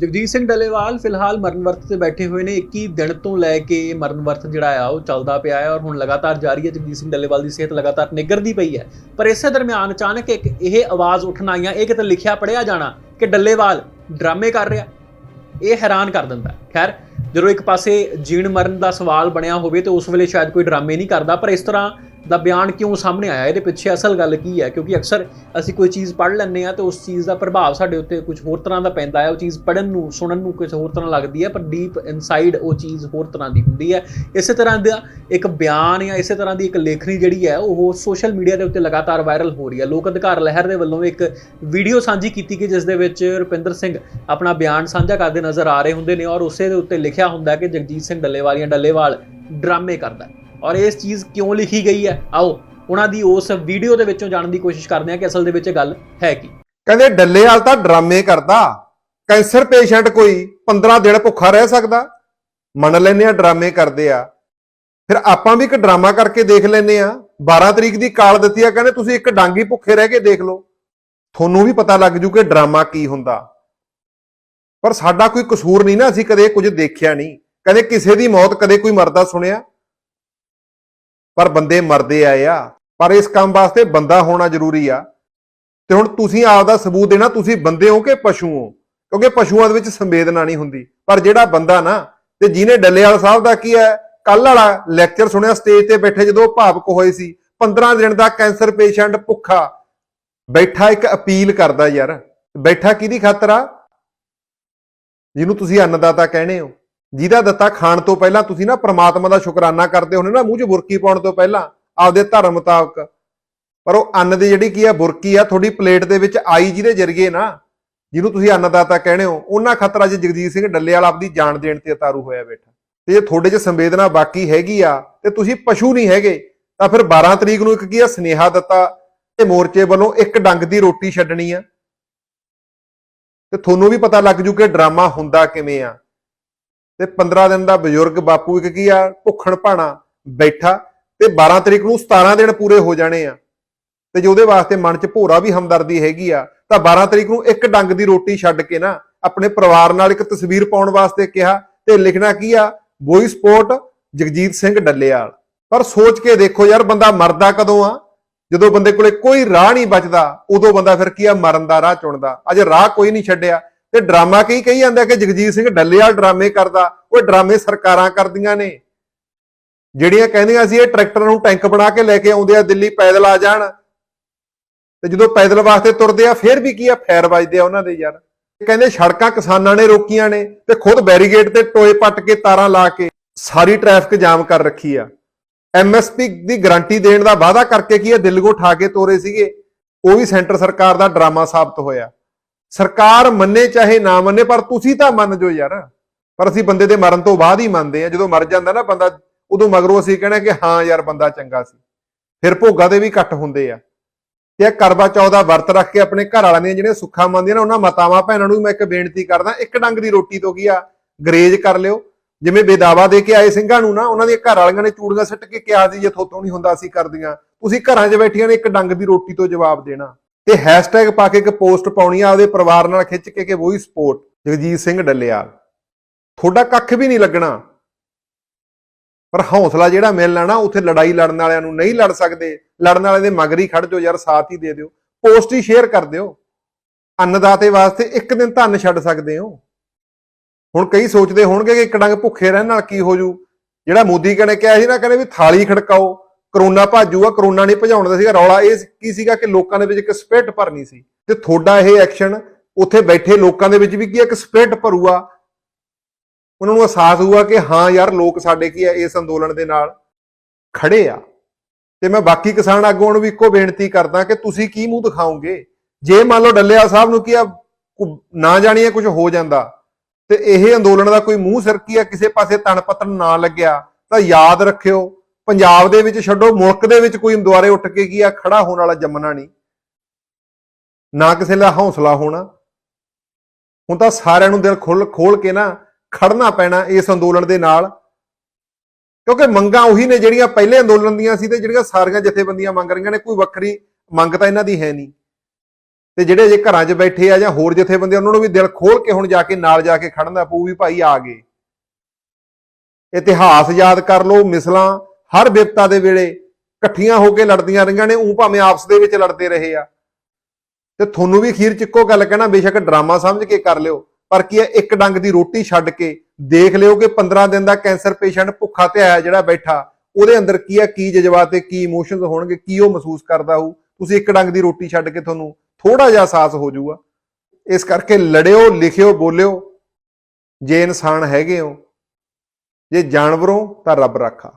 ਜਗਜੀਤ ਸਿੰਘ ਡੱਲੇਵਾਲ ਫਿਲਹਾਲ ਮਰਨ ਵਰਤ ਤੇ ਬੈਠੇ ਹੋਏ ਨੇ। 21 ਦਿਨ ਤੋਂ ਲੈ ਕੇ ਮਰਨ ਵਰਤ ਜਿਹੜਾ ਆ, ਉਹ ਚੱਲਦਾ ਪਿਆ ਹੈ ਔਰ ਹੁਣ ਲਗਾਤਾਰ ਜਾਰੀ ਹੈ। ਜਗਜੀਤ ਸਿੰਘ ਡੱਲੇਵਾਲ ਦੀ ਸਿਹਤ ਲਗਾਤਾਰ ਨਿੱਘਰਦੀ ਪਈ ਹੈ। ਪਰ ਇਸੇ ਦਰਮਿਆਨ ਅਚਾਨਕ ਇੱਕ ਇਹ ਆਵਾਜ਼ ਉੱਠਣ ਆਈਆਂ। ਇਹ ਕਿਤੇ ਲਿਖਿਆ ਪੜਿਆ ਜਾਣਾ ਕਿ ਡੱਲੇਵਾਲ ਡਰਾਮੇ ਕਰ ਰਿਹਾ। ਇਹ ਹੈਰਾਨ ਕਰ ਦਿੰਦਾ। ਖੈਰ, ਜਦੋਂ ਇੱਕ ਪਾਸੇ ਜੀਣ ਮਰਨ ਦਾ ਸਵਾਲ ਬਣਿਆ ਹੋਵੇ ਤੇ ਉਸ ਵੇਲੇ ਸ਼ਾਇਦ ਕੋਈ ਡਰਾਮੇ ਨਹੀਂ ਕਰਦਾ। ਪਰ ਇਸ ਤਰ੍ਹਾਂ ਦਾ ਬਿਆਨ ਕਿਉਂ ਸਾਹਮਣੇ ਆਇਆ? ਇਹਦੇ ਪਿੱਛੇ ਅਸਲ ਗੱਲ ਕੀ ਹੈ? ਕਿਉਂਕਿ ਅਕਸਰ ਅਸੀਂ ਕੋਈ ਚੀਜ਼ ਪੜ੍ਹ ਲੈਂਦੇ ਆ ਤੇ ਉਸ ਚੀਜ਼ ਦਾ ਪ੍ਰਭਾਵ ਸਾਡੇ ਉੱਤੇ ਕੁਝ ਹੋਰ ਤਰ੍ਹਾਂ ਦਾ ਪੈਂਦਾ ਹੈ। ਉਹ ਚੀਜ਼ ਪੜ੍ਹਨ ਨੂੰ, ਸੁਣਨ ਨੂੰ ਕੁਝ ਹੋਰ ਤਰ੍ਹਾਂ ਲੱਗਦੀ ਹੈ, ਪਰ ਡੀਪ ਇਨਸਾਈਡ ਉਹ ਚੀਜ਼ ਹੋਰ ਤਰ੍ਹਾਂ ਦੀ ਹੁੰਦੀ ਹੈ। ਇਸੇ ਤਰ੍ਹਾਂ ਦਾ ਇੱਕ ਬਿਆਨ ਜਾਂ ਇਸੇ ਤਰ੍ਹਾਂ ਦੀ ਇੱਕ ਲੇਖਣੀ ਜਿਹੜੀ ਹੈ, ਉਹ ਸੋਸ਼ਲ ਮੀਡੀਆ ਦੇ ਉੱਤੇ ਲਗਾਤਾਰ ਵਾਇਰਲ ਹੋ ਰਹੀ ਹੈ। ਲੋਕ ਅਧਿਕਾਰ ਲਹਿਰ ਦੇ ਵੱਲੋਂ ਇੱਕ ਵੀਡੀਓ ਸਾਂਝੀ ਕੀਤੀ ਗਈ, ਜਿਸ ਦੇ ਵਿੱਚ ਰੁਪਿੰਦਰ ਸਿੰਘ ਆਪਣਾ ਬਿਆਨ ਸਾਂਝਾ ਕਰਦੇ ਨਜ਼ਰ ਆ ਰਹੇ ਹੁੰਦੇ ਨੇ ਔਰ ਉਸੇ ਦੇ ਉੱਤੇ ਲਿਖਿਆ ਹੁੰਦਾ ਕਿ ਜਗਜੀਤ ਸਿੰਘ ਡੱਲੇਵਾਲੀਆਂ ਡੱਲੇਵਾਲ ਡਰਾਮੇ ਕਰਦਾ ਔਰ ਇਸ ਚੀਜ਼ ਕਿਉਂ ਲਿਖੀ ਗਈ ਹੈ? ਆਓ, ਉਹਨਾਂ ਦੀ ਉਸ ਵੀਡੀਓ ਦੇ ਵਿੱਚੋਂ ਜਾਣਨ ਦੀ ਕੋਸ਼ਿਸ਼ ਕਰਦੇ ਹਾਂ ਕਿ ਅਸਲ ਦੇ ਵਿੱਚ ਇਹ ਗੱਲ ਹੈ ਕੀ। ਕਹਿੰਦੇ ਡੱਲੇਵਾਲ ਤਾਂ ਡਰਾਮੇ ਕਰਦਾ। ਕੈਂਸਰ ਪੇਸ਼ੈਂਟ ਕੋਈ 15 ਦਿਨ ਭੁੱਖਾ ਰਹਿ ਸਕਦਾ। ਮੰਨ ਲੈਨੇ ਆ ਡਰਾਮੇ ਕਰਦੇ ਆ। ਫਿਰ ਆਪਾਂ ਵੀ ਇੱਕ ਡਰਾਮਾ ਕਰਕੇ ਦੇਖ ਲੈਨੇ ਆ 12 ਤਰੀਕ ਦੀ ਕਾਲ ਦਿੱਤੀ ਆ, ਕਹਿੰਦੇ ਤੁਸੀਂ ਇੱਕ ਡਾਂਗੀ ਭੁੱਖੇ ਰਹਿ ਕੇ ਦੇਖ ਲਓ। ਤੁਹਾਨੂੰ ਵੀ ਪਤਾ ਲੱਗ ਜੂ ਕਿ ਡਰਾਮਾ ਕੀ ਹੁੰਦਾ। ਪਰ ਸਾਡਾ ਕੋਈ ਕਸੂਰ ਨਹੀਂ ਨਾ, ਅਸੀਂ ਕਦੇ ਕੁਝ ਦੇਖਿਆ ਨਹੀਂ। ਕਦੇ ਕਿਸੇ ਦੀ ਮੌਤ, ਕਦੇ ਕੋਈ ਮਰਦਾ ਸੁਣਿਆ। ਪਰ ਬੰਦੇ ਮਰਦੇ ਆਏ ਆ। ਪਰ ਇਸ ਕੰਮ ਵਾਸਤੇ ਬੰਦਾ ਹੋਣਾ ਜ਼ਰੂਰੀ ਆ। ਤੇ ਹੁਣ ਤੁਸੀਂ ਆਪ ਦਾ ਸਬੂਤ ਦੇਣਾ, ਤੁਸੀਂ ਬੰਦੇ ਹੋ ਕਿ ਪਸ਼ੂ ਹੋ? ਕਿਉਂਕਿ ਪਸ਼ੂਆਂ ਦੇ ਵਿੱਚ ਸੰਵੇਦਨਾ ਨਹੀਂ ਹੁੰਦੀ। ਪਰ ਜਿਹੜਾ ਬੰਦਾ ਨਾ, ਤੇ ਜਿਹਨੇ ਡੱਲੇਵਾਲ ਸਾਹਿਬ ਦਾ ਕੀ ਹੈ ਕੱਲ ਵਾਲਾ ਲੈਕਚਰ ਸੁਣਿਆ ਸਟੇਜ ਤੇ ਬੈਠੇ ਜਦੋਂ ਉਹ ਭਾਵਕ ਹੋਏ ਸੀ। 15 ਦਿਨ ਦਾ ਕੈਂਸਰ ਪੇਸ਼ੈਂਟ ਭੁੱਖਾ ਬੈਠਾ, ਇੱਕ ਅਪੀਲ ਕਰਦਾ ਯਾਰ। ਬੈਠਾ ਕਿਹਦੀ ਖਾਤਰ ਆ? ਜਿਹਨੂੰ ਤੁਸੀਂ ਅੰਨਦਾਤਾ ਕਹਿੰਦੇ ਹੋ। ਜਿਹਦਾ ਦਿੱਤਾ ਖਾਣ ਤੋਂ ਪਹਿਲਾਂ ਤੁਸੀਂ ਨਾ ਪ੍ਰਮਾਤਮਾ ਦਾ ਸ਼ੁਕਰਾਨਾ ਕਰਦੇ ਹੋ ਨਾ, ਮੂੰਹ 'ਚ ਬੁਰਕੀ ਪਾਉਣ ਤੋਂ ਪਹਿਲਾਂ ਆਪਦੇ ਧਰਮ ਮੁਤਾਬਕ। ਪਰ ਉਹ ਅੰਨ ਦੀ ਜਿਹੜੀ ਕੀ ਆ, ਬੁਰਕੀ ਆ, ਤੁਹਾਡੀ ਪਲੇਟ ਦੇ ਵਿੱਚ ਆਈ ਜਿਹਦੇ ਜਰੀਏ ਨਾ, ਜਿਹਨੂੰ ਤੁਸੀਂ ਅੰਨਦਾਤਾ ਕਹਿੰਦੇ ਹੋ, ਉਹਨਾਂ ਖਤਰਾ ਅੱਜ ਜਗਜੀਤ ਸਿੰਘ ਡੱਲੇਵਾਲ ਆਪਦੀ ਜਾਨ ਦੇਣ ਤੇ ਉਤਾਰੂ ਹੋਇਆ ਬੈਠਾ। ਤੇ ਜੇ ਤੁਹਾਡੇ 'ਚ ਸੰਵੇਦਨਾ ਬਾਕੀ ਹੈਗੀ ਆ, ਤੇ ਤੁਸੀਂ ਪਸ਼ੂ ਨਹੀਂ ਹੈਗੇ, ਤਾਂ ਫਿਰ 12 ਤਰੀਕ ਨੂੰ ਇੱਕ ਕੀ ਆ, ਸਨੇਹਾ ਦਿੱਤਾ, ਤੇ ਮੋਰਚੇ ਵੱਲੋਂ ਇੱਕ ਡੰਗ ਦੀ ਰੋਟੀ ਛੱਡਣੀ ਆ। ਤੇ ਤੁਹਾਨੂੰ ਵੀ ਪਤਾ ਲੱਗ ਜੂ ਕਿ ਡਰਾਮਾ ਹੁੰਦਾ ਕਿਵੇਂ ਆ। ਤੇ 15 ਦਿਨ ਦਾ ਬਜ਼ੁਰਗ ਬਾਪੂ ਇੱਕ ਕੀ ਆ? ਭੁੱਖਣ ਭਾਣਾ ਬੈਠਾ ਤੇ 12 ਤਰੀਕ ਨੂੰ 17 ਦਿਨ ਪੂਰੇ ਹੋ ਜਾਣੇ ਆ। ਤੇ ਜੇ ਉਹਦੇ ਵਾਸਤੇ ਮਨ 'ਚ ਭੋਰਾ ਵੀ ਹਮਦਰਦੀ ਹੈਗੀ ਆ, ਤਾਂ 12 ਤਰੀਕ ਨੂੰ ਇੱਕ ਡੰਗ ਦੀ ਰੋਟੀ ਛੱਡ ਕੇ ਨਾ ਆਪਣੇ ਪਰਿਵਾਰ ਨਾਲ ਇੱਕ ਤਸਵੀਰ ਪਾਉਣ ਵਾਸਤੇ ਕਿਹਾ ਤੇ ਲਿਖਣਾ ਕੀ ਆ? ਬੋਈ ਸਪੋਰਟ ਜਗਜੀਤ ਸਿੰਘ ਡੱਲੇਵਾਲ ਪਰ ਸੋਚ ਕੇ ਦੇਖੋ ਯਾਰ, ਬੰਦਾ ਮਰਦਾ ਕਦੋਂ ਆ? ਜਦੋਂ ਬੰਦੇ ਕੋਲੇ ਕੋਈ ਰਾਹ ਨਹੀਂ ਬਚਦਾ, ਉਦੋਂ ਬੰਦਾ ਫਿਰ ਕੀ ਆ? ਮਰਨ ਦਾ ਰਾਹ ਚੁਣਦਾ। ਅਜੇ ਰਾਹ ਕੋਈ ਨਹੀਂ ਛੱਡਿਆ। ਤੇ ਡਰਾਮਾ ਕੀ ਕਹੀ ਜਾਂਦਾ ਕਿ ਜਗਜੀਤ ਸਿੰਘ ਡੱਲੇਵਾਲ ਡਰਾਮੇ ਕਰਦਾ? ਉਹ ਡਰਾਮੇ ਸਰਕਾਰਾਂ ਕਰਦੀਆਂ ਨੇ। ਜਿਹੜੀਆਂ ਕਹਿੰਦੀਆਂ ਸੀ ਇਹ ਟਰੈਕਟਰ ਨੂੰ ਟੈਂਕ ਬਣਾ ਕੇ ਲੈ ਕੇ ਆਉਂਦੇ ਆ, ਦਿੱਲੀ ਪੈਦਲ ਆ ਜਾਣ। ਤੇ ਜਦੋਂ ਪੈਦਲ ਵਾਸਤੇ ਤੁਰਦੇ ਆ, ਫਿਰ ਵੀ ਕੀ ਆ? ਫੈਰ ਵੱਜਦੇ ਆ ਉਹਨਾਂ ਦੇ ਯਾਰ। ਕਹਿੰਦੇ ਸੜਕਾਂ ਕਿਸਾਨਾਂ ਨੇ ਰੋਕੀਆਂ ਨੇ ਤੇ ਖੁਦ ਬੈਰੀਗੇਡ ਤੇ ਟੋਏ ਪੱਟ ਕੇ ਤਾਰਾਂ ਲਾ ਕੇ ਸਾਰੀ ਟ੍ਰੈਫਿਕ ਜਾਮ ਕਰ ਰੱਖੀ ਆ। ਐਮਐਸਪੀ ਦੀ ਗਾਰੰਟੀ ਦੇਣ ਦਾ ਵਾਅਦਾ ਕਰਕੇ ਕੀ ਆ? ਦਿਲ ਕੋ ਠਾ ਕੇ ਤੋਰੇ ਸੀਗੇ। ਉਹ ਵੀ ਸੈਂਟਰ ਸਰਕਾਰ ਦਾ ਡਰਾਮਾ ਸਾਬਤ ਹੋਇਆ। ਸਰਕਾਰ ਮੰਨੇ ਚਾਹੇ ਨਾ ਮੰਨੇ, ਪਰ ਤੁਸੀਂ ਤਾਂ ਮੰਨ ਜੋ ਯਾਰ। ਪਰ ਅਸੀਂ ਬੰਦੇ ਦੇ ਮਰਨ ਤੋਂ ਬਾਅਦ ਹੀ ਮੰਨਦੇ ਆ ਜਦੋਂ ਮਰ ਜਾਂਦਾ ਨਾ ਬੰਦਾ, ਉਦੋਂ ਮਗਰੋਂ ਅਸੀਂ ਕਹਿਣਾ ਕਿ ਹਾਂ ਯਾਰ, ਬੰਦਾ ਚੰਗਾ ਸੀ। ਫਿਰ ਭੋਗਾ ਦੇ ਵੀ ਘੱਟ ਹੁੰਦੇ ਆ। ਤੇ ਇਹ ਕਰਵਾ ਚੌਥ ਦਾ ਵਰਤ ਰੱਖ ਕੇ ਆਪਣੇ ਘਰ ਵਾਲਿਆਂ ਦੀਆਂ ਜਿਹੜੀਆਂ ਸੁੱਖਾਂ ਮੰਨਦੀਆਂ ਨੇ, ਉਹਨਾਂ ਮਾਤਾਵਾਂ ਭੈਣਾਂ ਨੂੰ ਵੀ ਮੈਂ ਇੱਕ ਬੇਨਤੀ ਕਰਦਾ, ਇੱਕ ਡੰਗ ਦੀ ਰੋਟੀ ਤੋਂ ਕੀ ਆ, ਗਰੇਜ ਕਰ ਲਿਓ। ਜਿਵੇਂ ਬੇਦਾਵਾ ਦੇ ਕੇ ਆਏ ਸਿੰਘਾਂ ਨੂੰ ਨਾ, ਉਹਨਾਂ ਦੀਆਂ ਘਰ ਵਾਲੀਆਂ ਨੇ ਚੂੜੀਆਂ ਸੱਟ ਕੇ ਕਿਹਾ ਸੀ, ਜੇ ਥੋਤੋਂ ਨਹੀਂ ਹੁੰਦਾ ਅਸੀਂ ਕਰਦੀਆਂ। ਤੁਸੀਂ ਘਰਾਂ 'ਚ ਬੈਠੀਆਂ ਨੇ ਇੱਕ ਡੰਗ ਦੀ ਰੋਟੀ ਤੋਂ ਜਵਾਬ ਦੇਣਾ। ਤੇ ਹੈਸ਼ਟੈਗ ਪਾ ਕੇ ਇੱਕ ਪੋਸਟ ਪਾਉਣੀ ਆ ਉਹਦੇ ਪਰਿਵਾਰ ਨਾਲ ਖਿੱਚ ਕੇ ਕਿ ਵੋਈ ਸਪੋਰਟ ਜਗਜੀਤ ਸਿੰਘ ਡੱਲੇਵਾਲ ਤੁਹਾਡਾ ਕੱਖ ਵੀ ਨਹੀਂ ਲੱਗਣਾ। ਪਰ ਹੌਸਲਾ ਜਿਹੜਾ ਮਿਲਣਾ ਨਾ, ਉੱਥੇ ਲੜਾਈ ਲੜਨ ਵਾਲਿਆਂ ਨੂੰ ਨਹੀਂ ਲੜ ਸਕਦੇ। ਲੜਨ ਵਾਲੇ ਦੇ ਮਗਰ ਹੀ ਖੜ ਜਾਓ ਯਾਰ, ਸਾਥ ਹੀ ਦੇ ਦਿਓ। ਪੋਸਟ ਹੀ ਸ਼ੇਅਰ ਕਰ ਦਿਓ। ਅੰਨਦਾਤੇ ਵਾਸਤੇ ਇੱਕ ਦਿਨ ਧੰਨ ਛੱਡ ਸਕਦੇ ਹੋ। ਹੁਣ ਕਈ ਸੋਚਦੇ ਹੋਣਗੇ ਕਿ ਇੱਕ ਡੰਗ ਭੁੱਖੇ ਰਹਿਣ ਨਾਲ ਕੀ ਹੋ ਜੂ। ਜਿਹੜਾ ਮੋਦੀ ਕਹਿੰਦੇ ਕਿਹਾ ਸੀ ਨਾ, ਕਹਿੰਦੇ ਵੀ ਥਾਲੀ ਖੜਕਾਓ। ਕਰੋਨਾ ਭਾਜੂਗਾ ਕਰੋਨਾ ਨਹੀਂ ਭਜਾਉਣ ਦਾ ਸੀਗਾ ਰੌਲਾ। ਇਹ ਕੀ ਸੀਗਾ ਕਿ ਲੋਕਾਂ ਦੇ ਵਿੱਚ ਇੱਕ ਸਪਿਰਟ ਭਰਨੀ ਸੀ ਤੇ ਤੁਹਾਡਾ ਇਹ ਐਕਸ਼ਨ ਉੱਥੇ ਬੈਠੇ ਲੋਕਾਂ ਦੇ ਵਿੱਚ ਵੀ ਕੀ ਇੱਕ ਸਪਿਰਟ ਭਰੂਗਾ। ਉਹਨਾਂ ਨੂੰ ਅਹਿਸਾਸ ਹੋਊਗਾ ਕਿ ਹਾਂ ਯਾਰ, ਲੋਕ ਸਾਡੇ ਕੀ ਆ, ਇਸ ਅੰਦੋਲਨ ਦੇ ਨਾਲ ਖੜੇ ਆ। ਤੇ ਮੈਂ ਬਾਕੀ ਕਿਸਾਨ ਆਗੂਆਂ ਨੂੰ ਵੀ ਇੱਕੋ ਬੇਨਤੀ ਕਰਦਾ ਕਿ ਤੁਸੀਂ ਕੀ ਮੂੰਹ ਦਿਖਾਓਗੇ? ਜੇ ਮੰਨ ਲਓ ਡੱਲੇਵਾਲ ਸਾਹਿਬ ਨੂੰ ਕੀ ਆ, ਕੁ- ਨਾ ਜਾਣੀਏ ਕੁਝ ਹੋ ਜਾਂਦਾ, ਤੇ ਇਹ ਅੰਦੋਲਨ ਦਾ ਕੋਈ ਮੂੰਹ ਸਿਰ ਕੀ ਆ, ਕਿਸੇ ਪਾਸੇ ਤਣ ਨਾ ਲੱਗਿਆ, ਤਾਂ ਯਾਦ ਰੱਖਿਓ ਪੰਜਾਬ ਦੇ ਵਿੱਚ ਛੱਡੋ, ਮੁਲਕ ਦੇ ਵਿੱਚ ਕੋਈ ਦੁਆਰੇ ਉੱਠ ਕੇ ਕੀ ਆ, ਖੜਾ ਹੋਣ ਵਾਲਾ ਜੰਮਣਾ ਨਹੀਂ। ਨਾ ਕਿਸੇ ਦਾ ਹੌਸਲਾ ਹੋਣਾ। ਹੁਣ ਤਾਂ ਸਾਰਿਆਂ ਨੂੰ ਦਿਲ ਖੋਲ ਖੋਲ ਕੇ ਨਾ ਖੜਨਾ ਪੈਣਾ ਇਸ ਅੰਦੋਲਨ ਦੇ ਨਾਲ। ਕਿਉਂਕਿ ਮੰਗਾਂ ਉਹੀ ਨੇ ਜਿਹੜੀਆਂ ਪਹਿਲੇ ਅੰਦੋਲਨ ਦੀਆਂ ਸੀ ਤੇ ਜਿਹੜੀਆਂ ਸਾਰੀਆਂ ਜਥੇਬੰਦੀਆਂ ਮੰਗ ਰਹੀਆਂ ਨੇ, ਕੋਈ ਵੱਖਰੀ ਮੰਗ ਤਾਂ ਇਹਨਾਂ ਦੀ ਹੈ ਨਹੀਂ। ਤੇ ਜਿਹੜੇ ਜੇ ਘਰਾਂ 'ਚ ਬੈਠੇ ਆ ਜਾਂ ਹੋਰ ਜਥੇਬੰਦੀ ਉਹਨਾਂ ਨੂੰ ਵੀ ਦਿਲ ਖੋਲ ਕੇ ਹੁਣ ਜਾ ਕੇ ਨਾਲ ਜਾ ਕੇ ਖੜਨ ਦਾ ਪਊ ਵੀ ਭਾਈ ਆ ਗਏ। ਇਤਿਹਾਸ ਯਾਦ ਕਰ ਲਓ, ਮਿਸਲਾਂ ਹਰ ਵਿਪਤਾ ਦੇ ਵੇਲੇ ਇਕੱਠੀਆਂ ਹੋ ਕੇ ਲੜਦੀਆਂ ਰਹੀਆਂ ਨੇ ਉਹ ਭਾਵੇਂ ਆਪਸ ਦੇ ਵਿੱਚ ਲੜਦੇ ਰਹੇ ਆ। ਤੇ ਤੁਹਾਨੂੰ ਵੀ ਅਖੀਰ ਚ ਇੱਕੋ ਗੱਲ ਕਹਿਣਾ, ਬੇਸ਼ੱਕ ਡਰਾਮਾ ਸਮਝ ਕੇ ਕਰ ਲਿਓ, ਪਰ ਕੀ ਹੈ, ਇੱਕ ਡੰਗ ਦੀ ਰੋਟੀ ਛੱਡ ਕੇ ਦੇਖ ਲਿਓ ਕਿ 15 ਦਿਨ ਦਾ ਕੈਂਸਰ ਪੇਸ਼ੈਂਟ ਭੁੱਖਾ ਤੇ ਆਇਆ ਜਿਹੜਾ ਬੈਠਾ, ਉਹਦੇ ਅੰਦਰ ਕੀ ਹੈ, ਕੀ ਜਜ਼ਬਾਤ ਤੇ ਕੀ ਇਮੋਸ਼ਨਸ ਹੋਣਗੇ, ਕੀ ਉਹ ਮਹਿਸੂਸ ਕਰਦਾ ਹੋਊ। ਤੁਸੀਂ ਇੱਕ ਡੰਗ ਦੀ ਰੋਟੀ ਛੱਡ ਕੇ ਤੁਹਾਨੂੰ ਥੋੜਾ ਜਿਹਾ ਅਹਿਸਾਸ ਹੋ ਜਾਊਗਾ। ਇਸ ਕਰਕੇ ਲੜਿਓ, ਲਿਖਿਓ, ਬੋਲਿਓ, ਜੇ ਇਨਸਾਨ ਹੈਗੇ ਹੋ, ਜੇ ਜਾਨਵਰੋਂ ਤਾਂ ਰੱਬ ਰੱਖਾ।